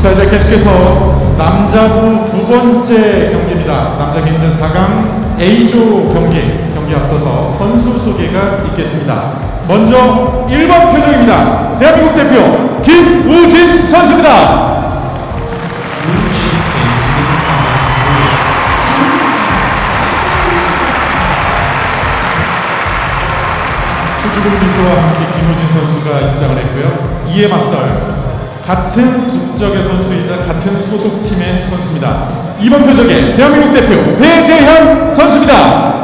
자 이제 계속해서 남자부 두 번째 경기입니다. 남자 개인전 4강 A조 경기 경기 앞서서 선수 소개가 있겠습니다. 먼저 1번 표정입니다. 대한민국 대표 김우진 선수입니다. 수줍은 미소와 함께 김우진 선수가 입장을 했고요. 이에 맞설 같은 국적의 선수이자 같은 소속팀의 선수입니다. 이번 표적의 대한민국 대표 배재현 선수입니다.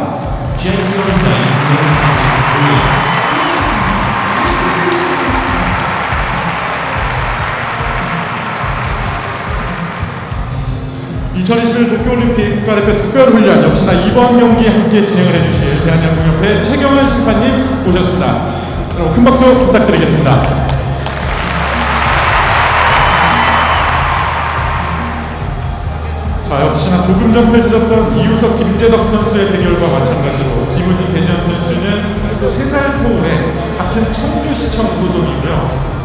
(2021) 도쿄올림픽 국가대표 특별훈련 역시나 이번 경기 함께 진행을 해주실 대한양궁협회 최경환 심판님 모셨습니다. 여러분 큰 박수 부탁드리겠습니다. 자 역시나 조금 전 펼쳐졌던 이우석 김재덕 선수의 대결과 마찬가지로 김우진 배지현 선수는 또 3살 터울에 같은 청주시청 소속이고요.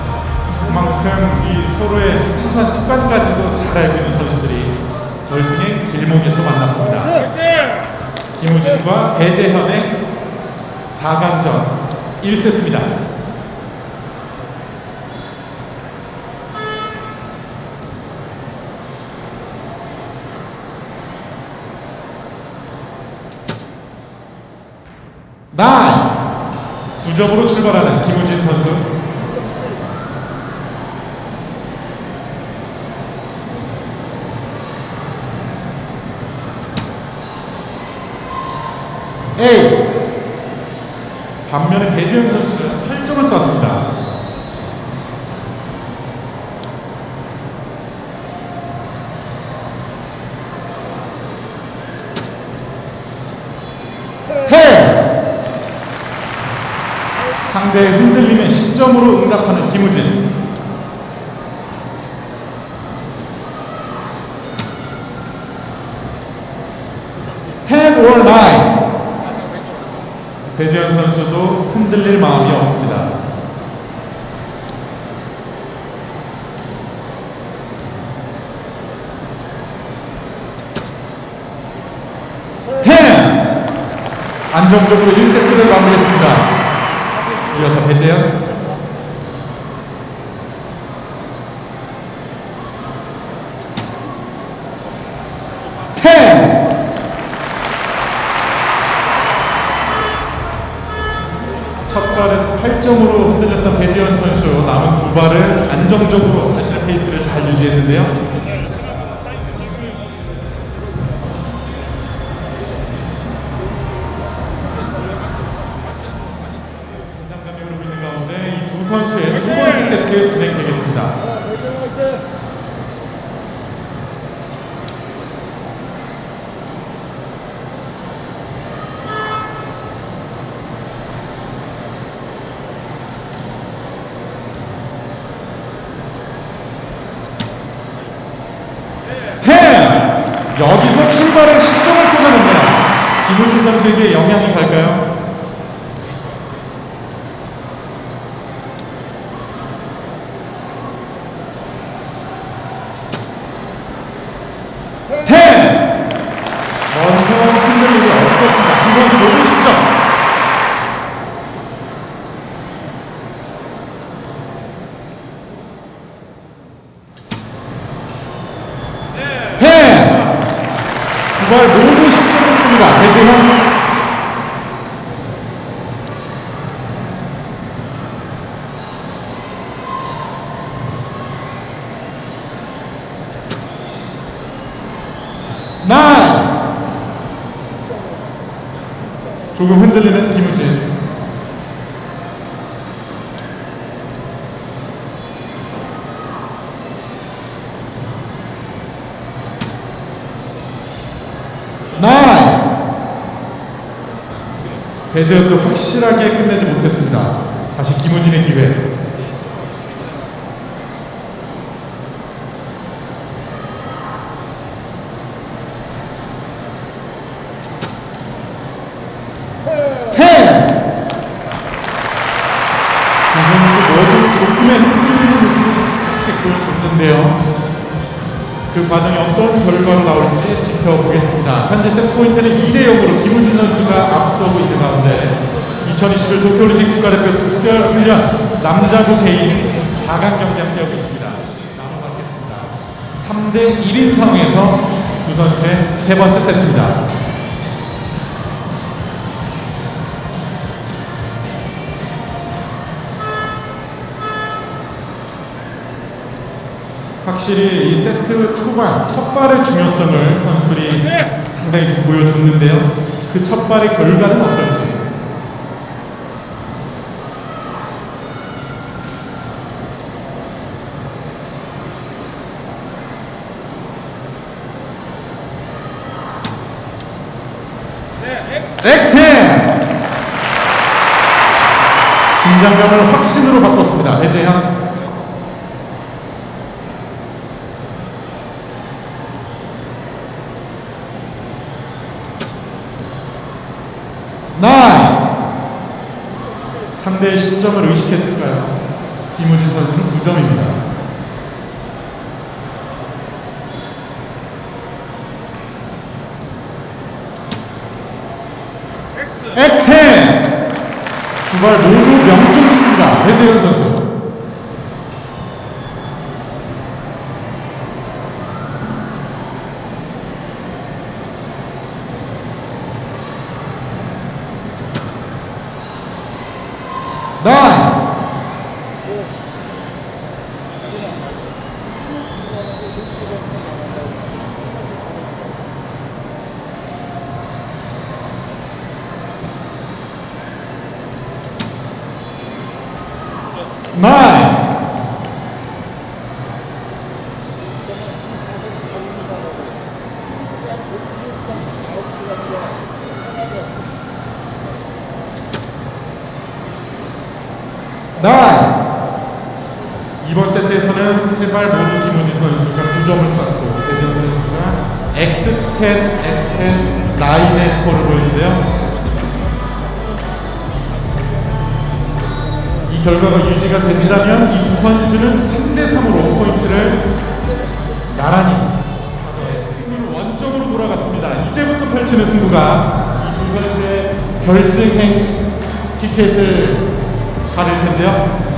그만큼 이 서로의 사소한 습관까지도 잘 알고 있는 선수들이 결승의 길목에서 만났습니다. 김우진과 배재현의 4강전 1세트입니다. 나인 9점으로 출발하는 김우진 선수 A 반면에 배지현 선수는 8점을 쐈습니다. 해 상대의 흔들림에 10점으로 응답하는 김우진 or nine 배지현 선수도 흔들릴 마음이 없습니다. 텐 안정적으로 1세트를 마무리했습니다. 이어서 배재현 텐첫 발에서 8점으로 흔들렸던 배지현 선수 남은 두 발은 안정적으로 자신의 페이스를 잘 유지했는데요. 여기서 출발을 10점을 꽂아냅니다. 김우진 선수에게 영향이 갈까요? 텐! 전혀 흔들림이 없었습니다. 두 선수 모두 10점. 텐! 10점을 씁니다. 배재현. 나인! 조금 흔들리는 김우진. 나인! 배재현도 확실하게 끝내지 못했습니다. 다시 김우진의 기회. 텐! 두 선수 모두 조금의 흔들리는 모습을 살짝씩 보여줬는데요. 그 과정이 어떤 결과로 나올지 지켜보겠습니다. 현재 세트 포인트는 2대 0으로 김우진 선수가 앞서고 있는 가운데 2021 도쿄올림픽 국가대표 특별훈련 남자부 개인 4강 경기 함께하고 있습니다. 나눠 받겠습니다. 3대 1인 상황에서 두 선수의 세 번째 세트입니다. 확실히 이 세트 초반 첫 발의 중요성을 선수들이 상당히 좀 보여줬는데요. 그 첫 발의 결과는 어떨지. 엑스텐! 긴장감을 9 상대의 10점을 의식했을까요? 김우진 선수는 9점입니다. 엑스텐 주발 모두 명중입니다. 배재현 선수. 나인! 나인! 이번 세트에서는 세 발 모두 김우지 선수가 9점을 쐈고 배재현 선수가 X10, X10, 9의 스코어를 보였는데요. 결과가 유지가 된다면 이 두 선수는 3대 3으로 포인트를 나란히 승리는 원점으로 돌아갔습니다. 이제부터 펼치는 승부가 이 두 선수의 결승행 티켓을 가릴 텐데요.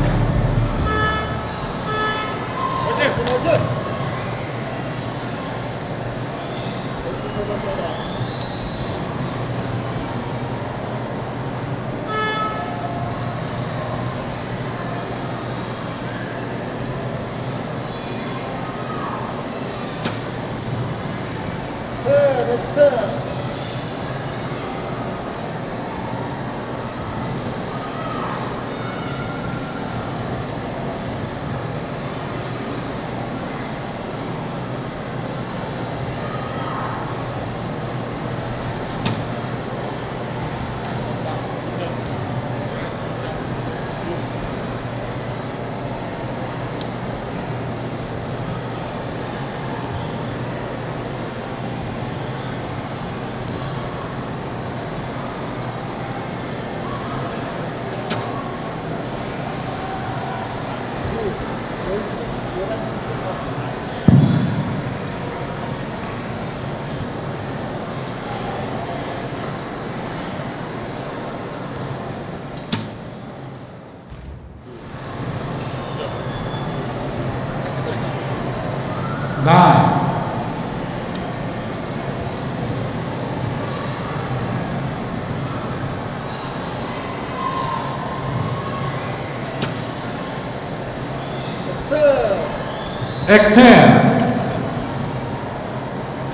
X10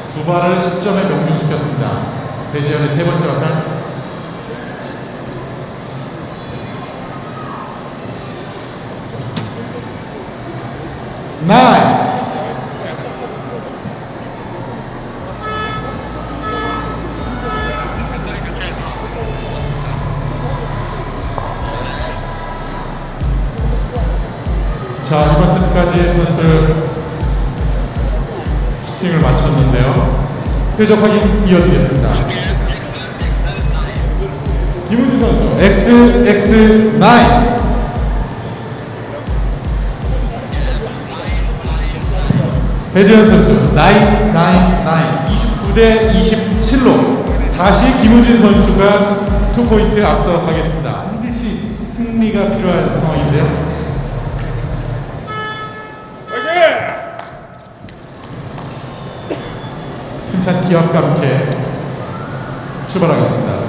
두 발을 10점에 명중시켰습니다. 배재현의 세 번째 화살. Nine, 자 이번 세트까지 선수들 표적 확인 이어지겠습니다. 김우진 선수 XX9 엑스 배재현 선수 나인 나인 나인 29대 27로 다시 김우진 선수가 투 포인트 앞서 가겠습니다. 반드시 승리가 필요한 상황인데요. 힘찬 기합과 함께 출발하겠습니다.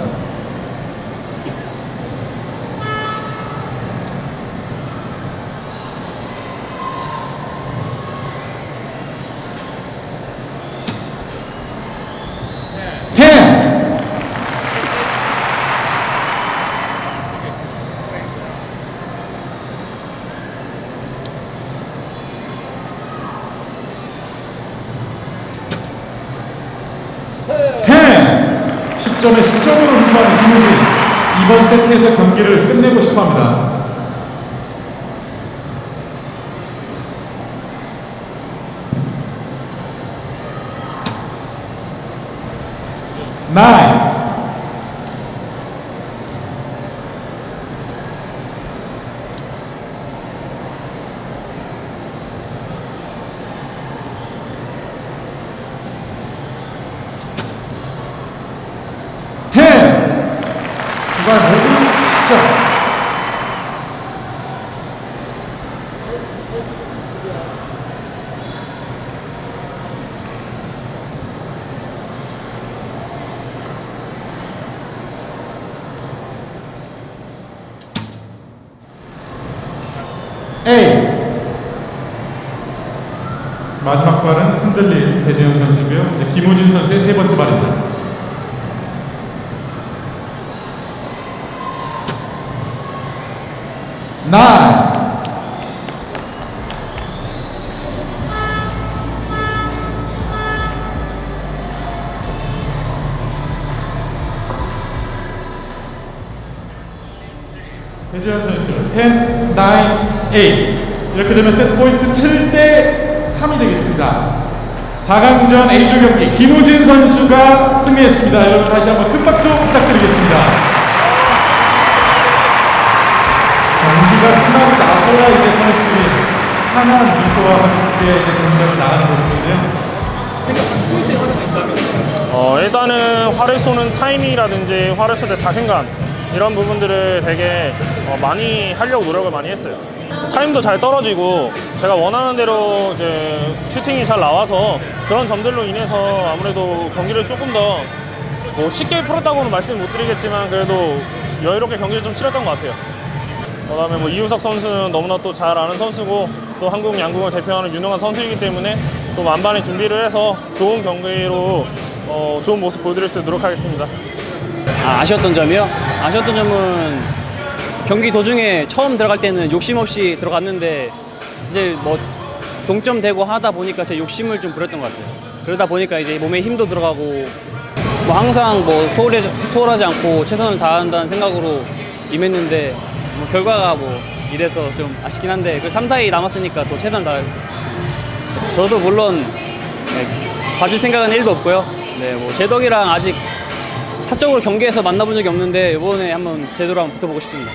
텐! 텐! 10점에 10점으로 우승하는 김우진 이번 세트에서 경기를 끝내고 싶어합니다. 나인 텐! 두발 모두 10점. A 마지막 발은 흔들린 배재영 선수고요. 이제 김우진 선수의 세 번째 발입니다. Nine, 배재현 선수. 10, 9, 8 이렇게 되면 세트 포인트 7대 3이 되겠습니다. 4강전 A조 경기 김우진 선수가 승리했습니다. 여러분 다시 한번 큰 박수 부탁드리겠습니다 나서야 이제 선수들이 환한 미소와 함께 이제 경기장을 나가는 모습인데요 어, 일단은 화를 쏘는 타이밍이라든지 화를 쏠때 자신감 이런 부분들을 되게 어, 많이 하려고 노력을 많이 했어요. 타임도 잘 떨어지고 제가 원하는 대로 이제 슈팅이 잘 나와서 그런 점들로 인해서 아무래도 경기를 조금 더 뭐 쉽게 풀었다고는 말씀 못 드리겠지만 그래도 여유롭게 경기를 좀 치렀던 것 같아요. 그다음에 뭐 이우석 선수는 너무나 또 잘 아는 선수고 또 한국 양궁을 대표하는 유명한 선수이기 때문에 또 만반의 준비를 해서 좋은 경기로 어, 좋은 모습 보여드릴 수 있도록 하겠습니다. 아, 아쉬웠던 점이요? 아쉬웠던 점은 경기 도중에 처음 들어갈 때는 욕심 없이 들어갔는데 이제 뭐 동점되고 하다 보니까 제 욕심을 좀 부렸던 것 같아요. 그러다 보니까 이제 몸에 힘도 들어가고 뭐 항상 뭐 소홀히, 소홀하지 않고 최선을 다한다는 생각으로 임했는데 뭐 결과가 뭐 이래서 좀 아쉽긴 한데 그 3, 4위 남았으니까 또 최선을 다했습니다. 저도 물론 네, 봐줄 생각은 1도 없고요. 네, 뭐 제덕이랑 아직 사적으로 경기에서 만나본 적이 없는데 이번에 한번 제대로 한번 붙어보고 싶습니다.